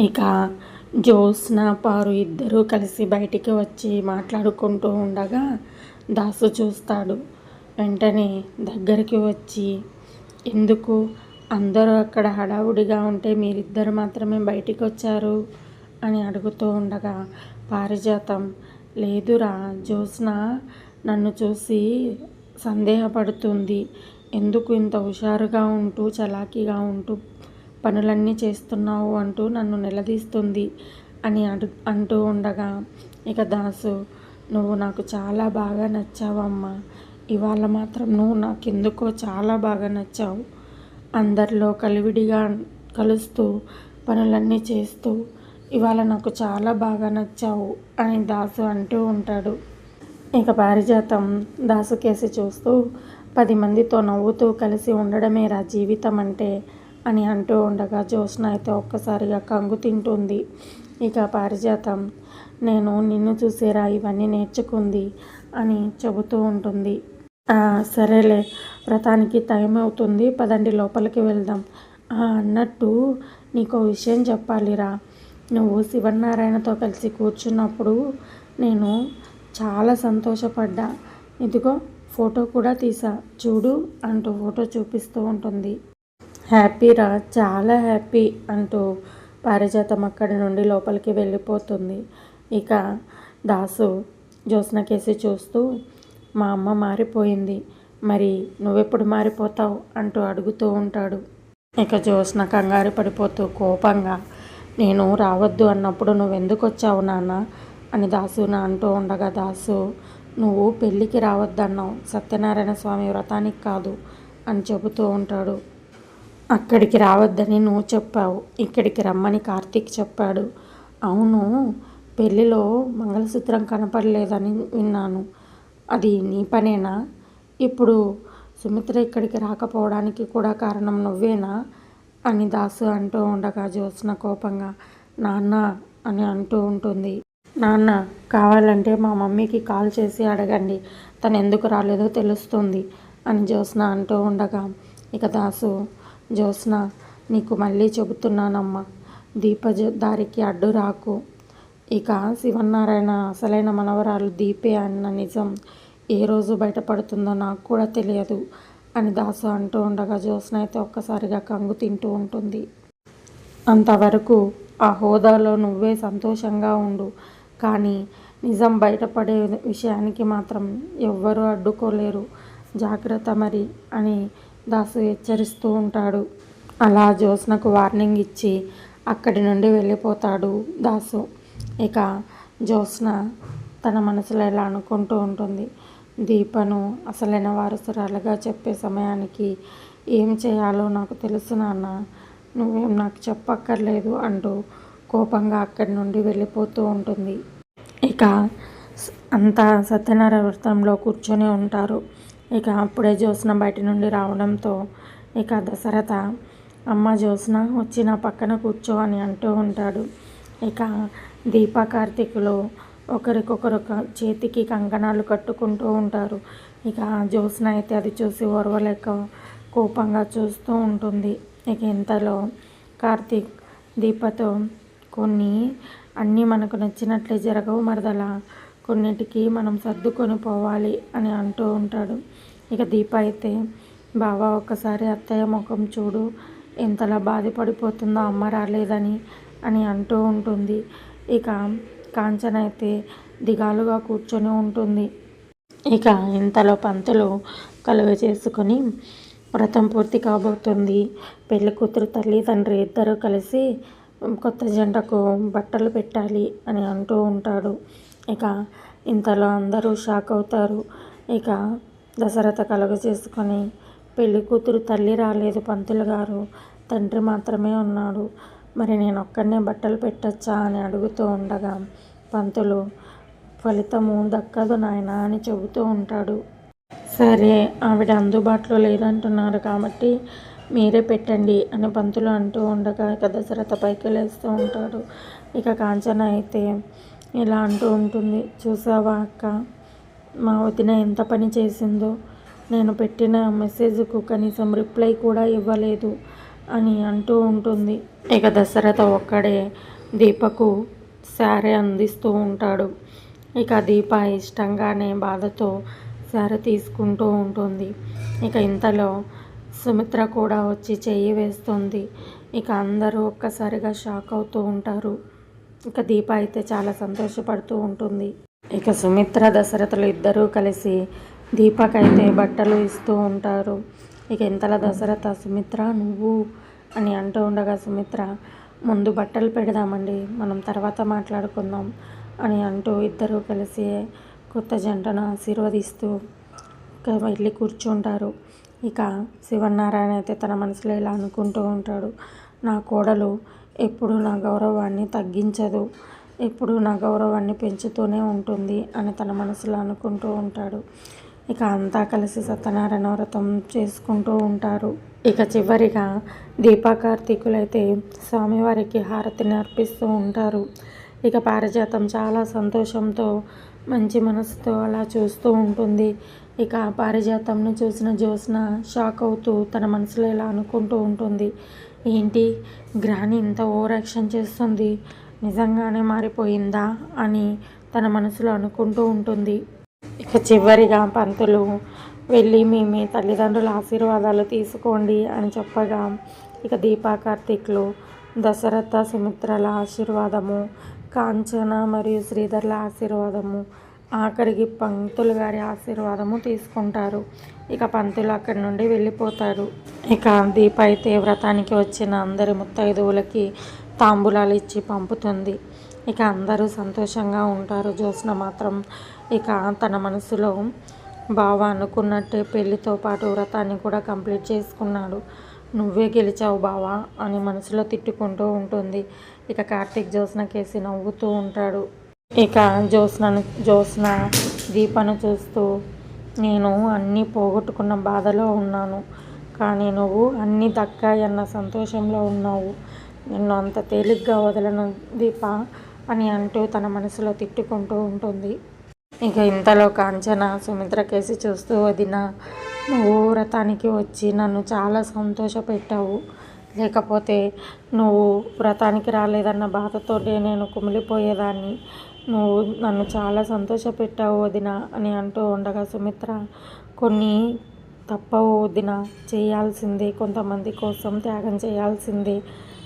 ఇక జ్యోత్స్న పారు ఇద్దరూ కలిసి బయటికి వచ్చి మాట్లాడుకుంటూ ఉండగా దాసు చూస్తాడు. వెంటనే దగ్గరికి వచ్చి ఎందుకు? అందరూ అక్కడ హడావుడిగా ఉంటే మీరిద్దరు మాత్రమే బయటికి వచ్చారు అని అడుగుతూ ఉండగా పారిజాతం. లేదురా జ్యోత్స్న నన్ను చూసి సందేహపడుతుంది. ఎందుకు ఇంత హుషారుగా ఉంటూ చలాకీగా ఉంటూ పనులన్నీ చేస్తున్నావు అంటూ నన్ను నిలదీస్తుంది అని అడు అంటూ ఉండగా ఇక దాసు నువ్వు నాకు చాలా బాగా నచ్చావమ్మా ఇవాళ మాత్రం నువ్వు నాకు ఎందుకో చాలా బాగా నచ్చావు. అందరిలో కలివిడిగా కలుస్తూ పనులన్నీ చేస్తూ ఇవాళ నాకు చాలా బాగా నచ్చావు అని దాసు అంటూ ఉంటాడు. ఇక పారిజాతం దాసు కేసి చూస్తూ పది మందితో నవ్వుతూ కలిసి ఉండడమేరా జీవితం అంటే అని అంటూ ఉండగా జ్యోత్స్న అయితే ఒక్కసారిగా కంగు తింటుంది. ఇక పారిజాతం నేను నిన్ను చూసేరా ఇవన్నీ నేర్చుకుంది అని చెబుతూ ఉంటుంది. సరేలే వ్రతానికి టైం అవుతుంది పదండి లోపలికి వెళ్దాం. అన్నట్టు నీకు విషయం చెప్పాలిరా. నువ్వు శివనారాయణతో కలిసి కూర్చున్నప్పుడు నేను చాలా సంతోషపడ్డా. ఇదిగో ఫోటో కూడా తీసా. చూడు అంటూ ఫోటో చూపిస్తూ ఉంటుంది. హ్యాపీరా చాలా హ్యాపీ అంటూ పారిజాతం అక్కడి నుండి లోపలికి వెళ్ళిపోతుంది. ఇక దాసు జ్యోత్స్నకేసి చూస్తూ మా అమ్మ మారిపోయింది. మరి నువ్వెప్పుడు మారిపోతావు? అంటూ అడుగుతూ ఉంటాడు. ఇక జ్యోత్స్న కంగారు పడిపోతూ కోపంగా నేను రావద్దు అన్నప్పుడు నువ్వెందుకు వచ్చావు నాన్న? అని దాసున అంటూ ఉండగా దాసు నువ్వు పెళ్ళికి రావద్దన్నావు. సత్యనారాయణ స్వామి వ్రతానికి కాదు అని చెబుతూ ఉంటాడు. అక్కడికి రావద్దని నువ్వు చెప్పావు. ఇక్కడికి రమ్మని కార్తీక్ చెప్పాడు. అవును పెళ్ళిలో మంగళసూత్రం కనపడలేదని విన్నాను. అది నీ పనేనా? ఇప్పుడు సుమిత్ర ఇక్కడికి రాకపోవడానికి కూడా కారణం నువ్వేనా? అని దాసు అంటూ ఉండగా జ్యోత్స్న కోపంగా నాన్న అని అంటూ ఉంటుంది. నాన్న కావాలంటే మా మమ్మీకి కాల్ చేసి అడగండి. తను ఎందుకు రాలేదో తెలుస్తుంది అని జ్యోత్స్న అంటూ ఉండగా ఇక దాసు జ్యోత్స్న నీకు మళ్ళీ చెబుతున్నానమ్మా. దీప జ- దారికి అడ్డు రాకు. ఇక శివనారాయణ అసలైన మనవరాలు దీపే అన్న నిజం ఏ రోజు బయటపడుతుందో నాకు కూడా తెలియదు అని దాసు అంటూ ఉండగా జ్యోత్స్న అయితే ఒక్కసారిగా కంగు తింటూ ఉంటుంది. అంతవరకు ఆ హోదాలో నువ్వే సంతోషంగా ఉండు. కానీ నిజం బయటపడే విషయానికి మాత్రం ఎవ్వరూ అడ్డుకోలేరు. జాగ్రత్త మరి అని దాసు హెచ్చరిస్తూ ఉంటాడు. అలా జ్యోత్స్నకు వార్నింగ్ ఇచ్చి అక్కడి నుండి వెళ్ళిపోతాడు దాసు. ఇక జ్యోత్స్న తన మనసులో ఇలా అనుకుంటూ ఉంటుంది. దీపను అసలైన వారసురాలుగా చెప్పే సమయానికి ఏం చేయాలో నాకు తెలుసు నాన్న నువ్వేం నాకు చెప్పక్కర్లేదు అంటూ కోపంగా అక్కడి నుండి వెళ్ళిపోతూ ఉంటుంది. ఇక అంతా సత్యనారాయణ వ్రతంలో కూర్చొని ఉంటారు. ఇక అప్పుడే జ్యోత్స్న బయట నుండి రావడంతో ఇక దశరథ అమ్మ జ్యోత్స్న వచ్చి నా పక్కన కూర్చో అని అంటూ ఉంటాడు. ఇక దీప కార్తీకులు ఒకరికొకరు చేతికి కంకణాలు కట్టుకుంటూ ఉంటారు. ఇక జ్యోత్స్న అయితే అది చూసి ఓర్వలేక కోపంగా చూస్తూ ఉంటుంది. ఇక ఇంతలో కార్తీక్ దీపతో కొన్ని అన్నీ మనకు నచ్చినట్లే జరగవు మరదలా. కొన్నిటికి మనం సర్దుకొని పోవాలి అని అంటూ ఉంటాడు. ఇక దీప అయితే బావా ఒక్కసారి అత్తయ్య ముఖం చూడు. ఎంతలా బాధపడిపోతుందో అమ్మ రాలేదని? అని అంటూ ఉంటుంది. ఇక కాంచన అయితే దిగాలుగా కూర్చొని ఉంటుంది. ఇక ఇంతలో పంతులు కలువ చేసుకొని వ్రతం పూర్తి కాబోతుంది. పెళ్ళి కూతురు తల్లి తండ్రి ఇద్దరు కలిసి కొత్త జంటకు బట్టలు పెట్టాలి అని అంటూ ఉంటాడు. ఇక ఇంతలో అందరూ షాక్ అవుతారు. ఇక దశరథ కలుగ చేసుకొని పెళ్ళి కూతురు తల్లి రాలేదు పంతులు గారు. తండ్రి మాత్రమే ఉన్నాడు. మరి నేను ఒక్కడనే బట్టలు పెట్టచ్చా అని అడుగుతూ ఉండగా పంతులు ఫలితము దక్కదు నాయనా అని చెబుతూ ఉంటాడు. సరే ఆవిడ అందుబాటులో లేదంటున్నారు కాబట్టి మీరే పెట్టండి అని పంతులు అంటూ ఉండగా ఇక దశరథ పైకి లేస్తూ ఉంటాడు. ఇక కాంచన అయితే ఇలా అంటూ ఉంటుంది. చూసావా అక్క మా వదిన ఎంత పని చేసిందో. నేను పెట్టిన మెసేజ్కు కనీసం రిప్లై కూడా ఇవ్వలేదు అని అంటూ ఉంటుంది. ఇక దశరథ ఒక్కడే దీపకు శారీ అందిస్తూ ఉంటాడు. ఇక దీప ఇష్టంగానే బాధతో శారీ తీసుకుంటూ ఉంటుంది. ఇక ఇంతలో సుమిత్ర కూడా వచ్చి చెయ్యి వేస్తుంది. ఇక అందరూ ఒక్కసారిగా షాక్ అవుతూ ఉంటారు. ఇక దీప అయితే చాలా సంతోషపడుతూ ఉంటుంది. ఇక సుమిత్ర దశరథులు ఇద్దరూ కలిసి దీపకైతే బట్టలు ఇస్తూ ఉంటారు. ఇక ఇంతలా దశరథ సుమిత్ర నువ్వు? అని అంటూ ఉండగా సుమిత్ర ముందు బట్టలు పెడదామండి మనం తర్వాత మాట్లాడుకుందాం అని అంటూ ఇద్దరూ కలిసి కొత్త జంటను ఆశీర్వదిస్తూ వెళ్ళి కూర్చుంటారు. ఇక శివనారాయణ అయితే తన మనసులో ఇలా అనుకుంటూ ఉంటాడు నా కోడలు ఎప్పుడు నా గౌరవాన్ని తగ్గించదు. ఎప్పుడు నా గౌరవాన్ని పెంచుతూనే ఉంటుంది అని తన మనసులో అనుకుంటూ ఉంటాడు. ఇక అంతా కలిసి సత్యనారాయణ వ్రతం చేసుకుంటూ ఉంటారు. ఇక చివరిగా దీపా కార్తీకులైతే స్వామివారికి హారతిని అర్పిస్తూ ఉంటారు. ఇక పారిజాతం చాలా సంతోషంతో మంచి మనసుతో అలా చూస్తూ ఉంటుంది. ఇక పారిజాతంను చూసిన జ్యోత్స్న షాక్ అవుతూ తన మనసులో ఇలా అనుకుంటూ ఉంటుంది. ఏంటి? గ్రాని ఇంత ఓవర్ యాక్షన్ చేస్తుంది. నిజంగానే మారిపోయిందా? అని తన మనసులో అనుకుంటూ ఉంటుంది. ఇక చివరిగా పంతులు వెళ్ళి మీ మీ తల్లిదండ్రుల ఆశీర్వాదాలు తీసుకోండి అని చెప్పగా ఇక దీపా కార్తీక్లు దశరథ సుమిత్రల ఆశీర్వాదము కాంచన మరియు శ్రీధర్ల ఆశీర్వాదము ఆఖరికి పంతులు గారి ఆశీర్వాదము తీసుకుంటారు. ఇక పంతులు అక్కడి నుండి వెళ్ళిపోతారు. ఇక దీప అయితే వ్రతానికి వచ్చిన అందరి ముత్తైదువులకి తాంబూలాలు ఇచ్చి పంపుతుంది. ఇక అందరూ సంతోషంగా ఉంటారు. జ్యోత్స్న మాత్రం ఇక తన మనసులో బావ అనుకున్నట్టే పెళ్ళితో పాటు వ్రతాన్ని కూడా కంప్లీట్ చేసుకున్నాడు. నువ్వే గెలిచావు బావా అని మనసులో తిట్టుకుంటూ ఉంటుంది. ఇక కార్తీక్ జ్యోత్స్న కేసి నవ్వుతూ ఉంటాడు. ఇక జ్యోత్స్నను జ్యోత్స్న దీపను చూస్తూ నేను అన్నీ పోగొట్టుకున్న బాధలో ఉన్నాను. కానీ నువ్వు అన్నీ దక్కాయన్న సంతోషంలో ఉన్నావు. నిన్ను అంత తేలిగ్గా వదలను దీప అని అంటూ తన మనసులో తిట్టుకుంటూ ఉంటుంది. ఇక ఇంతలో కాంచన సుమిత్ర కేసి చూస్తూ వదిన నువ్వు వ్రతానికి వచ్చి నన్ను చాలా సంతోషపెట్టావు. లేకపోతే నువ్వు వ్రతానికి రాలేదన్న బాధతోటే నేను కుమిలిపోయేదాన్ని. నువ్వు నన్ను చాలా సంతోషపెట్టావు వదిన అని అంటూ ఉండగా సుమిత్ర కొన్ని తప్పవు వదిన చేయాల్సిందే కొంతమంది కోసం త్యాగం చేయాల్సిందే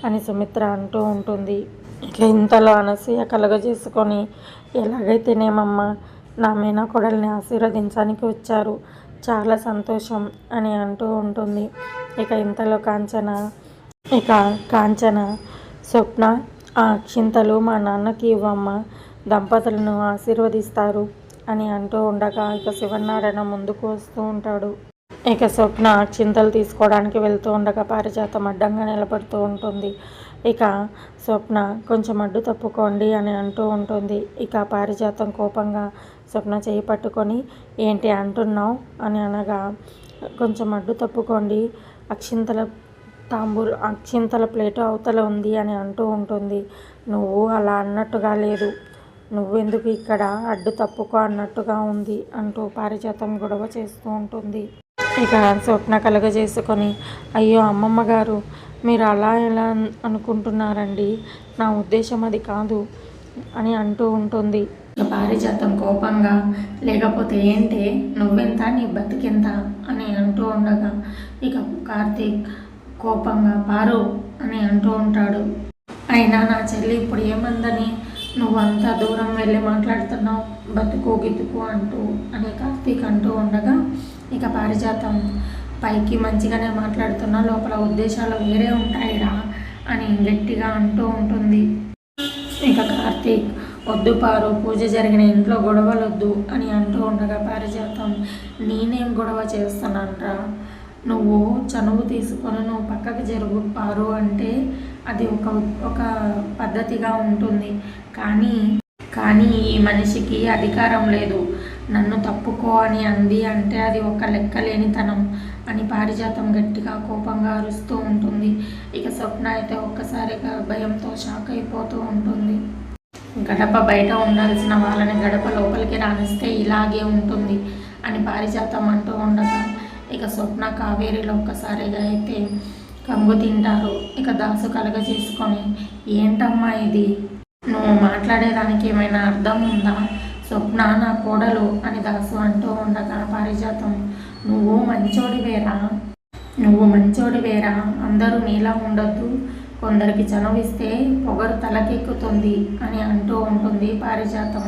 అని సుమిత్ర అంటూ ఉంటుంది. ఇక ఇంతలో అనసూయ కలుగజేసుకొని ఎలాగైతేనేమమ్మా నా మేనకోడల్ని ఆశీర్వదించడానికి వచ్చారు చాలా సంతోషం అని అంటూ ఉంటుంది. ఇక ఇంతలో కాంచన ఇక కాంచన స్వప్న ఆ అక్షింతలు మా నాన్నకి ఇవ్వమ్మ దంపతులను ఆశీర్వదిస్తారు అని అంటూ ఉండగా ఇక శివనారాయణ ముందుకు వస్తూ ఉంటాడు. ఇక స్వప్న చింతలు తీసుకోవడానికి వెళ్తూ ఉండగా పారిజాతం అడ్డంగా నిలబడుతూ ఉంటుంది. ఇక స్వప్న కొంచెం అడ్డు తప్పుకోండి అని అంటూ ఉంటుంది. ఇక పారిజాతం కోపంగా స్వప్న చేయి పట్టుకొని ఏంటి అంటున్నావు? అని అనగా కొంచెం అడ్డు తప్పుకోండి అక్షింతల తాంబూలు అక్షింతల ప్లేటు అవతల ఉంది అని అంటూ ఉంటుంది. నువ్వు అలా అన్నట్టుగా లేదు. నువ్వెందుకు ఇక్కడ అడ్డు తప్పుకో అన్నట్టుగా ఉంది అంటూ పారిజాతం గొడవ చేస్తూ ఉంటుంది. ఇక స్వప్న కలగజేసుకొని అయ్యో అమ్మమ్మ గారు మీరు అలా ఎలా అనుకుంటున్నారండి? నా ఉద్దేశం అది కాదు అని అంటూ ఉంటుంది. పారిజాతం కోపంగా లేకపోతే ఏంటి నువ్వెంత నీ బతికెంత అని అంటూ ఉండగా ఇక కార్తీక్ కోపంగా పారు అని అంటూ ఉంటాడు. అయినా నా చెల్లి ఇప్పుడు ఏమందని నువ్వు అంత దూరం వెళ్ళి మాట్లాడుతున్నావు బతుకు గితుకు అంటూ అని కార్తీక్ అంటూ ఉండగా ఇక పారిజాతం. పైకి మంచిగానే మాట్లాడుతున్నా లోపల ఉద్దేశాలు వేరే ఉంటాయిరా అని గట్టిగా అంటూ ఉంటుంది. ఇక కార్తీక్ వద్దు పారు పూజ జరిగిన ఇంట్లో గొడవలొద్దు అని అంటూ ఉండగా పారిజాతం నేనేం గొడవ చేస్తానంట్రా నువ్వు చనువు తీసుకొని నువ్వు పక్కకు జరుగు పారు అంటే అది ఒక ఒక పద్ధతిగా ఉంటుంది. కానీ కానీ ఈ మనిషికి అధికారం లేదు. నన్ను తప్పుకో అని అంది అంటే అది ఒక లెక్కలేనితనం అని పారిజాతం గట్టిగా కోపంగా అరుస్తూ ఉంటుంది. ఇక స్వప్న అయితే ఒక్కసారిగా భయంతో షాక్ అయిపోతూ ఉంటుంది. గడప బయట ఉండాల్సిన వాళ్ళని గడప లోపలికి రానిస్తే ఇలాగే ఉంటుంది అని పారిజాతం అంటూ ఉండగా ఇక స్వప్న కావేరిలో ఒక్కసారిగా అయితే కంగు తింటారు. ఇక దాసు కలగ చేసుకొని ఏంటమ్మా ఇది? నువ్వు మాట్లాడేదానికి ఏమైనా అర్థం ఉందా? స్వప్న నా కోడలు అని దాసు అంటూ ఉండగా పారిజాతం నువ్వు మంచోడివేరా? నువ్వు మంచోడివేరా? అందరూ నీలా ఉండొద్దు. కొందరికి చనువిస్తే పొగరు తలకెక్కుతుంది అని అంటూ ఉంటుంది పారిజాతం.